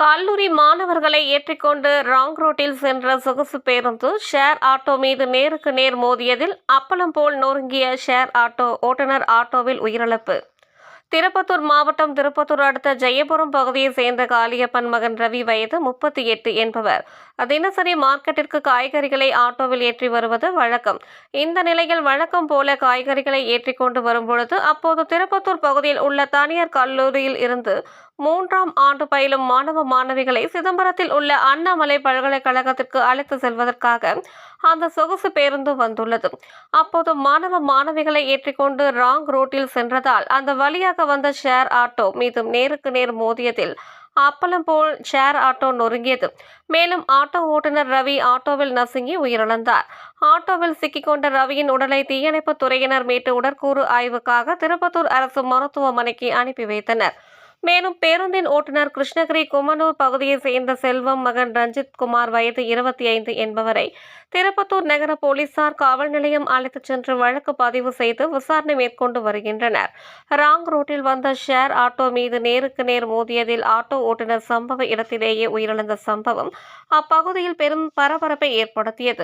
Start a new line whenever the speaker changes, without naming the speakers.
கல்லூரி மாணவர்களை ஏற்றிக்கொண்டு ராங் ரோட்டில் சென்ற சொகுசு பேருந்து ஷேர் ஆட்டோ மீது நேருக்கு நேர் மோதியதில் அப்பளம் போல் நொறுங்கிய ஷேர் ஆட்டோ ஓட்டுநர் ஆட்டோவில் உயிரிழப்பு. திருப்பத்தூர் மாவட்டம் திருப்பத்தூர் அடுத்த ஜெயபுரம் பகுதியை சேர்ந்த காளியப்பன் மகன் ரவி வயது முப்பத்தி எட்டு என்பவர். தினசரி மார்க்கெட்டிற்கு காய்கறிகளை ஆட்டோவில் ஏற்றி வருவது வழக்கம். இந்த நிலையில் வழக்கம் போல காய்கறிகளை ஏற்றி கொண்டு வரும்பொழுது அப்போது திருப்பத்தூர் பகுதியில் உள்ள தனியார் கல்லூரியில் இருந்து மூன்றாம் ஆண்டு பயிலும் மாணவ மாணவிகளை சிதம்பரத்தில் உள்ள அண்ணாமலை பல்கலைக்கழகத்திற்கு அழைத்து செல்வதற்காக அந்த சொகுசு பேருந்து வந்துள்ளது. அப்போது மாணவ மாணவிகளை ஏற்றிக்கொண்டு ராங் ரோட்டில் சென்றதால் அந்த வழியாக வந்த ஷேர் ஆட்டோ மீது நேருக்கு நேர் மோதியதில் அப்பளம் போல் ஷேர் ஆட்டோ நொறுங்கியது. மேலும் ஆட்டோ ஓட்டுநர் ரவி ஆட்டோவில் நசுங்கி உயிரிழந்தார். ஆட்டோவில் சிக்கிக்கொண்ட ரவியின் உடலை தீயணைப்பு துறையினர் மீட்டு உடற்கூறு ஆய்வுக்காக திருப்பத்தூர் அரசு மருத்துவமனைக்கு அனுப்பி வைத்தனர். மேலும் பேருந்தின் ஓட்டுநர் கிருஷ்ணகிரி குமனூர் பகுதியைச் சேர்ந்த செல்வம் மகன் ரஞ்சித் குமார் வயது இருபத்தி ஐந்து என்பவரை திருப்பத்தூர் நகர போலீசார் காவல் நிலையம் அழைத்துச் சென்று வழக்கு பதிவு செய்து விசாரணை மேற்கொண்டு வருகின்றனர். ராங் ரோட்டில் வந்த ஷேர் ஆட்டோ மீது நேருக்கு நேர் மோதியதில் ஆட்டோ ஓட்டுநர் சம்பவ இடத்திலேயே உயிரிழந்த சம்பவம் அப்பகுதியில் பெரும் பரபரப்பை ஏற்படுத்தியது.